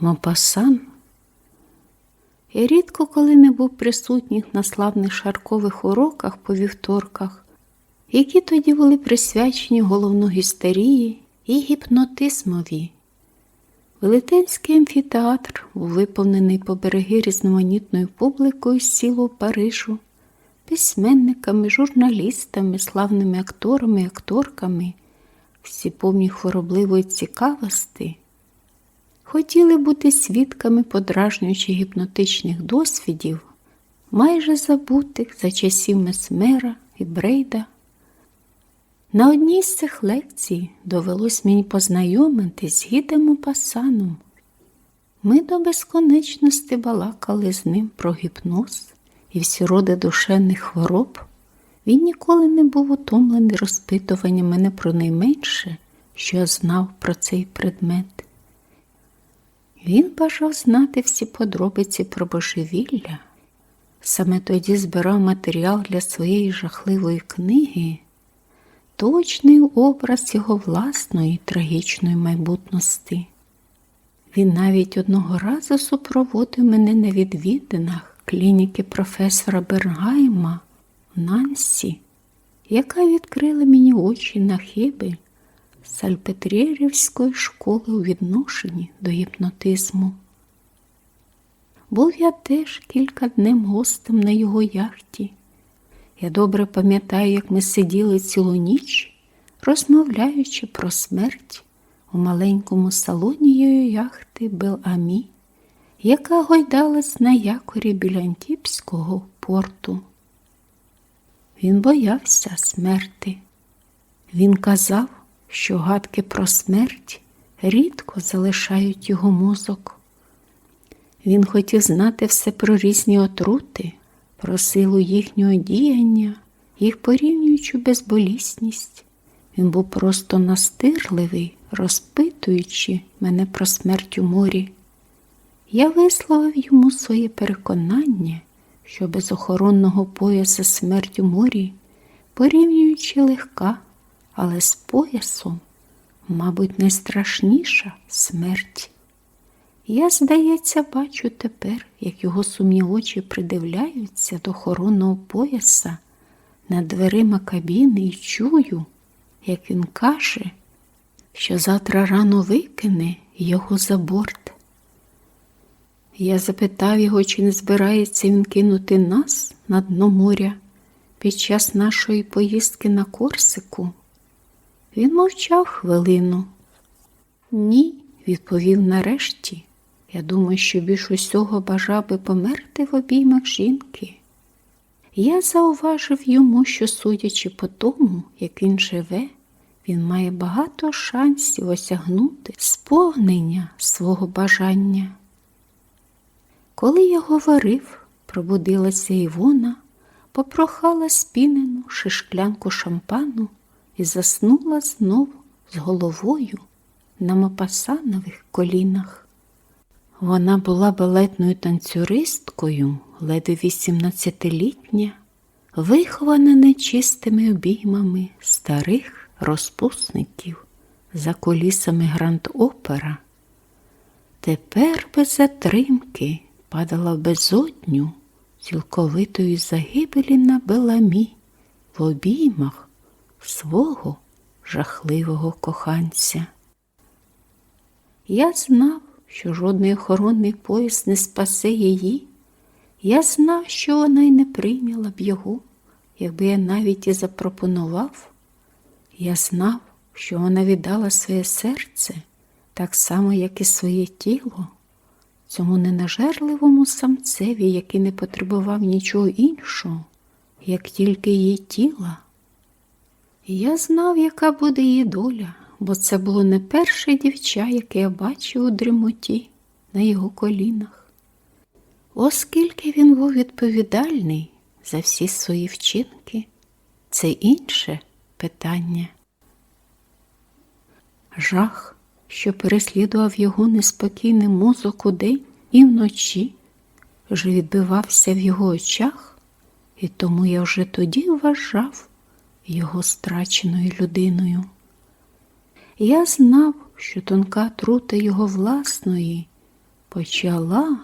Мопасан. Я рідко коли не був присутній на славних шаркових уроках по вівторках, які тоді були присвячені головногістерії і гіпнотизмові. Велетенський амфітеатр був виповнений по береги різноманітною публікою з цілого Парижу, письменниками, журналістами, славними акторами і акторками, всі повні хворобливої цікавості хотіли бути свідками подражнюючих гіпнотичних досвідів, майже забутих за часів Месмера і Брейда. На одній з цих лекцій довелось мені познайомитись з гідем Пасаном. Ми до безконечності балакали з ним про гіпноз і всі роди душевних хвороб. Він ніколи не був утомлений розпитуванням мене про найменше, що я знав про цей предмет. Він бажав знати всі подробиці про божевілля. Саме тоді збирав матеріал для своєї жахливої книги, точний образ його власної трагічної майбутності. Він навіть одного разу супроводив мене на відвідинах клініки професора Бернгайма в Нансі, яка відкрила мені очі на хиби Сальпетрєрівської школи у відношенні до гіпнотизму. Був я теж кілька днем гостем на його яхті. Я добре пам'ятаю, як ми сиділи цілу ніч, розмовляючи про смерть у маленькому салоні її яхти Бел-Амі, яка гойдалась на якорі біля Антіпського порту. Він боявся смерти. Він казав, що гадки про смерть рідко залишають його мозок. Він хотів знати все про різні отрути, про силу їхнього діяння, їх порівнюючу безболісність. Він був просто настирливий, розпитуючи мене про смерть у морі. Я висловив йому своє переконання, що без охоронного пояса смерть у морі, порівнюючи легка, але з поясом, мабуть, найстрашніша смерть. Я, здається, бачу тепер, як його сумні очі придивляються до охоронного пояса над дверима кабіни і чую, як він каже, що завтра рано викине його за борт. Я запитав його, чи не збирається він кинути нас на дно моря під час нашої поїздки на Корсику. Він мовчав хвилину. Ні, відповів нарешті. Я думаю, що більш усього бажав би померти в обіймах жінки. Я зауважив йому, що, судячи по тому, як він живе, він має багато шансів осягнути сповнення свого бажання. Коли я говорив, пробудилася Івона, попрохала спінену шишклянку шампану і заснула знову з головою на мопасанових колінах. Вона була балетною танцюристкою, ледве 18-літня, вихована нечистими обіймами старих розпусників за колісами Гранд-Опера. Тепер без затримки падала в безодню цілковитої загибелі на беламі в обіймах свого жахливого коханця. Я знав, що жодний охоронний пояс не спасе її. Я знав, що вона й не прийняла б його, якби я навіть і запропонував. Я знав, що вона віддала своє серце так само, як і своє тіло, цьому ненажерливому самцеві, який не потребував нічого іншого, як тільки її тіла. Я знав, яка буде її доля, бо це було не перше дівча, яке я бачив у дрімоті на його колінах. Оскільки він був відповідальний за всі свої вчинки, це інше питання. Жах, що переслідував його неспокійний мозок удень і вночі, вже відбивався в його очах, і тому я вже тоді вважав його страченою людиною. Я знав, що тонка трута його власної, почала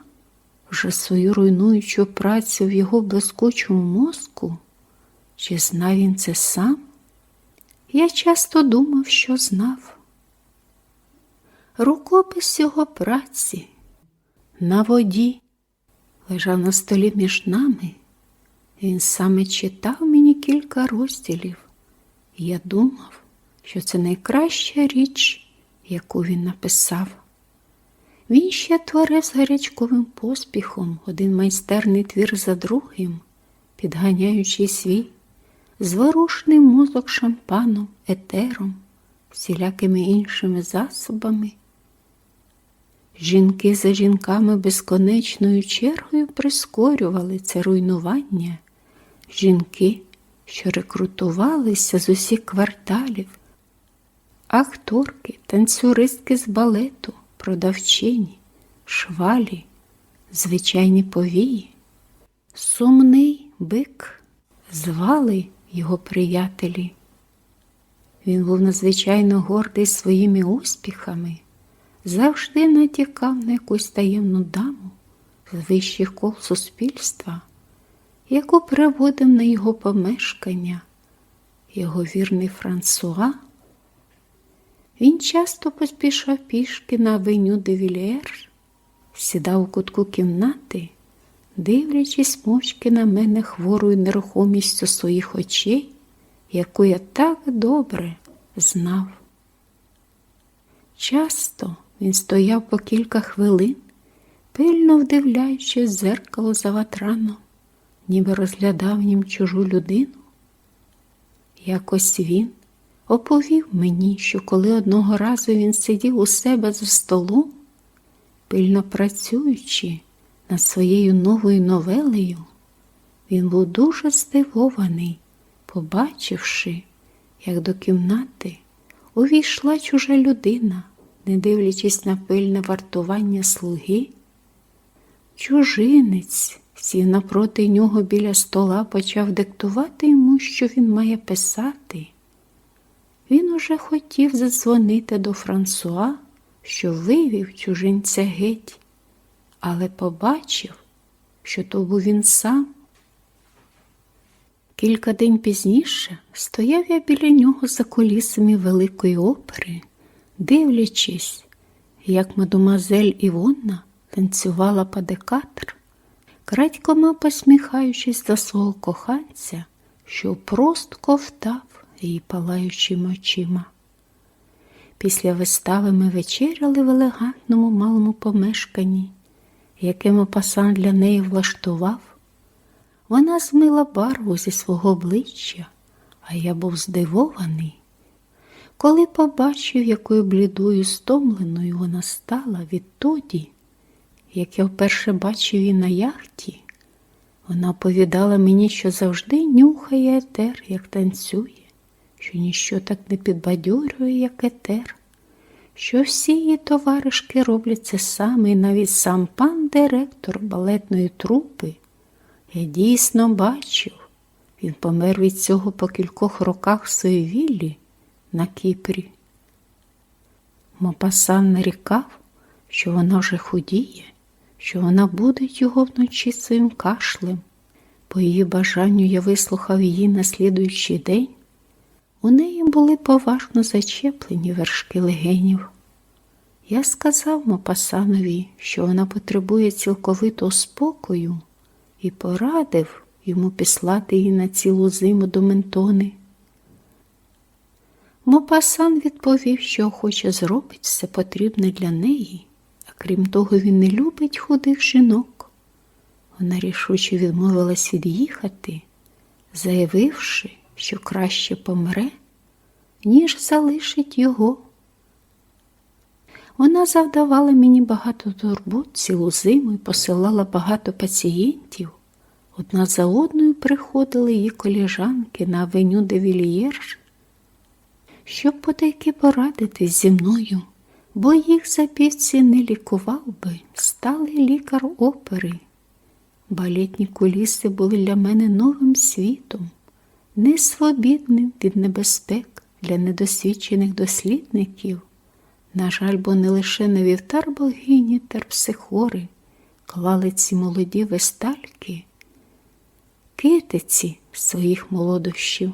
вже свою руйнуючу працю в його блискучому мозку? Чи знав він це сам? Я часто думав, що знав. Рукопис його праці на воді лежав на столі між нами. Він саме читав кілька розділів. Я думав, що це найкраща річ, яку він написав. Він ще творив з гарячковим поспіхом один майстерний твір за другим, підганяючи свій зворушний мозок шампаном, етером, всілякими іншими засобами. Жінки за жінками безконечною чергою прискорювали це руйнування. Жінки, що рекрутувалися з усіх кварталів, акторки, танцюристки з балету, продавчині, швалі, звичайні повії, сумний бик, звали його приятелі. Він був надзвичайно гордий своїми успіхами, завжди натякав на якусь таємну даму з вищих кол суспільства, яку приводив на його помешкання, його вірний Франсуа. Він часто поспішав пішки на авеню де Вільєр, сідав у кутку кімнати, дивлячись мовчки на мене хворою нерухомістю своїх очей, яку я так добре знав. Часто він стояв по кілька хвилин, пильно вдивляючись в зеркало за ватраном, ніби розглядав нім чужу людину. Якось він оповів мені, що коли одного разу він сидів у себе за столом, пильно працюючи над своєю новою новелею, він був дуже здивований, побачивши, як до кімнати увійшла чужа людина, не дивлячись на пильне вартування слуги. Чужинець сів напроти нього біля стола, почав диктувати йому, що він має писати. Він уже хотів задзвонити до Франсуа, що вивів чужинця геть, але побачив, що то був він сам. Кілька день пізніше стояв я біля нього за колісами великої опери, дивлячись, як мадемуазель Івонна танцювала падекатр, крадькома посміхаючись до свого коханця, що просто ковтав її палаючими очима. Після вистави ми вечеряли в елегантному малому помешканні, яке Мопасан для неї влаштував. Вона змила барву зі свого обличчя, а я був здивований, коли побачив, якою блідою стомленою вона стала відтоді, як я вперше бачив її на яхті. Вона оповідала мені, що завжди нюхає етер, як танцює, що ніщо так не підбадьорює, як етер, що всі її товаришки роблять це саме, і навіть сам пан директор балетної трупи. Я дійсно бачив, він помер від цього по кількох роках в своїй віллі на Кіпрі. Мопасан нарікав, що вона вже худіє, що вона буде його вночі своїм кашлем. По її бажанню я вислухав її на слідуючий день. У неї були поважно зачеплені вершки легенів. Я сказав Мопасанові, що вона потребує цілковитого спокою і порадив йому післати її на цілу зиму до ментони. Мопасан відповів, що охоче зробить все потрібне для неї, крім того, він не любить худих жінок. Вона рішуче відмовилась від'їхати, заявивши, що краще помре, ніж залишить його. Вона завдавала мені багато турбот цілу зиму і посилала багато пацієнтів. Одна за одною приходили її коліжанки на авеню де Вільєрж, щоб потайки порадитись зі мною, бо їх за півці не лікував би сталий лікар опери. Балетні куліси були для мене новим світом, несвобідним від небезпек для недосвідчених дослідників На жаль, бо не лише на вівтар богині терпсихори клали ці молоді вестальки, китиці своїх молодощів.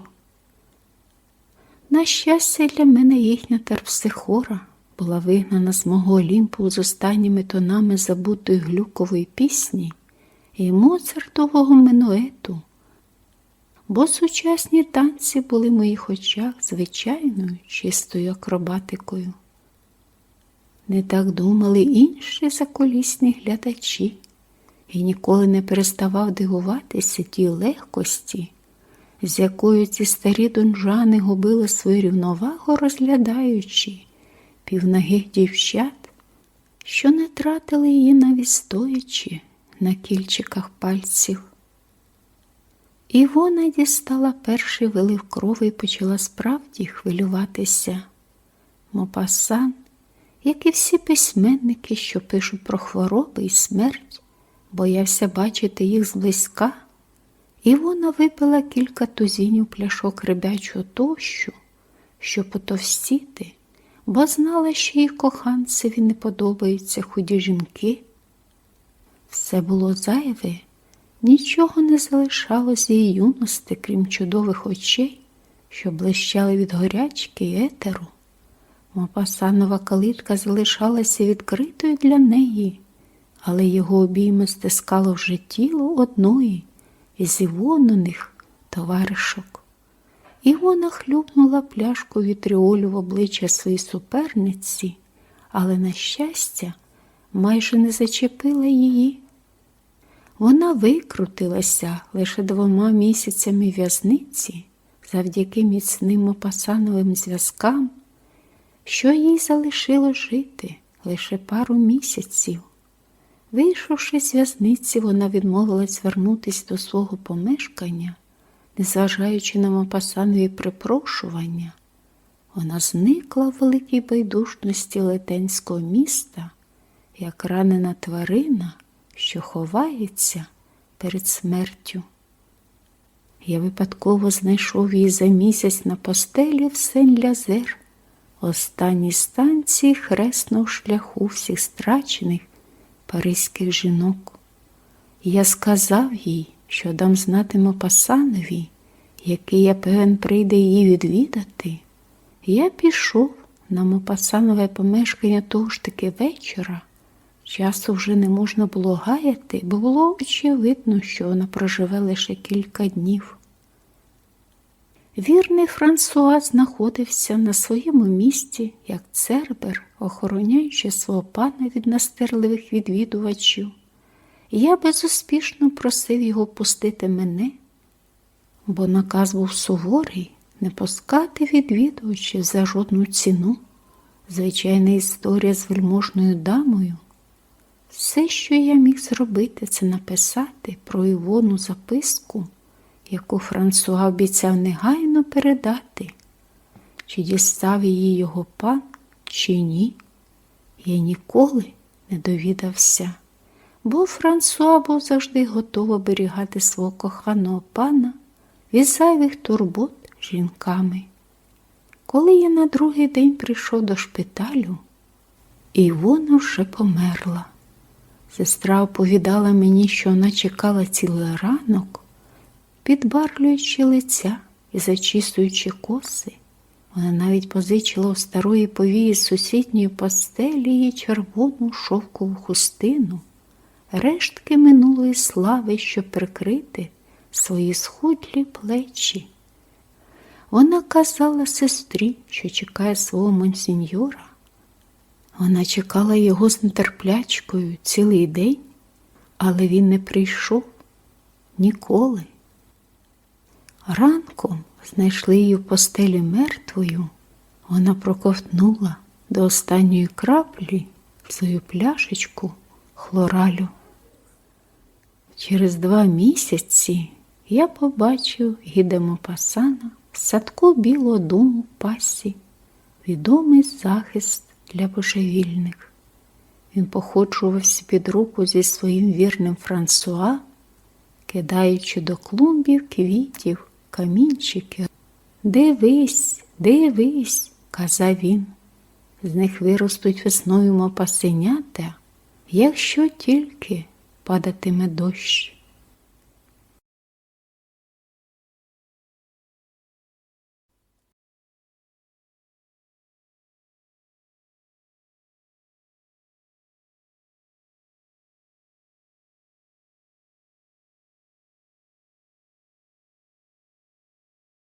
На щастя, для мене їхня терпсихора була вигнана з мого Олімпу з останніми тонами забутої глюкової пісні і Моцартового минуету, бо сучасні танці були в моїх очах звичайною чистою акробатикою. Не так думали інші заколісні глядачі, і ніколи не переставав дивуватися тій легкості, з якою ці старі донжани губили свою рівновагу, розглядаючи півнагих дівчат, що не тратили її навіть стоячи на кільчиках пальців. Івона дістала перший вилив крови і почала справді хвилюватися. Мопасан, як і всі письменники, що пишуть про хвороби і смерть, боявся бачити їх зблизька. Івона випила кілька тузінів пляшок рибячого тощу, щоб потовстіти, бо знала, що їй коханцеві не подобаються худі жінки. Все було зайве, нічого не залишалось її юності, крім чудових очей, що блищали від горячки й етеру. Мопасанова калитка залишалася відкритою для неї, але його обійми стискало вже тіло одної із Івониних товаришок. Івона хлюпнула пляшку вітріолю в обличчя своїй суперниці, але, на щастя, майже не зачепила її. Вона викрутилася лише двома місяцями в'язниці завдяки міцним опасановим зв'язкам, що їй залишило жити лише пару місяців. Вийшовши з в'язниці, вона відмовилась вернутися до свого помешкання, незважаючи на Мопасанові припрошування. Вона зникла в великій байдужності летенського міста, як ранена тварина, що ховається перед смертю. Я випадково знайшов її за місяць на постелі в Сен-Лязер, останній станції хресного шляху всіх страчених паризьких жінок. Я сказав їй, що дам знати Мопасанові, який я певен прийде її відвідати. Я пішов на Мопасанове помешкання того ж таки вечора. Часу вже не можна було гаяти, бо було очевидно, що вона проживе лише кілька днів. Вірний Франсуа знаходився на своєму місці, як цербер, охороняючи свого пана від настирливих відвідувачів. Я безуспішно просив його пустити мене, бо наказ був суворий не пускати відвідувачів за жодну ціну. Звичайна історія з вельможною дамою. Все, що я міг зробити, це написати про Івону записку яку Франсуа обіцяв негайно передати, чи дістав її його пан, чи ні, я ніколи не довідався, бо Франсуа був завжди готовий оберігати свого коханого пана від зайвих турбот жінками. Коли я на другий день прийшов до шпиталю, Івона вже померла. Сестра оповідала мені, що вона чекала цілий ранок підбарлюючи лиця і зачісуючи коси, вона навіть позичила у старої повії сусідньої постелі її червону шовкову хустину, рештки минулої слави, щоб прикрити свої схудлі плечі. Вона казала сестрі, що чекає свого монсіньора. Вона чекала його з нетерплячкою цілий день, але він не прийшов ніколи. Ранком знайшли її в постелі мертвою, вона проковтнула до останньої краплі свою пляшечку хлоралю. Через два місяці я побачив гідемо пасана в садку Білого дому пасі, відомий захист для божевільних. Він походжувався під руку зі своїм вірним Франсуа, кидаючи до клумбів квітів камінчики. Дивись, дивись, казав він. з них виростуть весною мопасенята, якщо тільки падатиме дощ.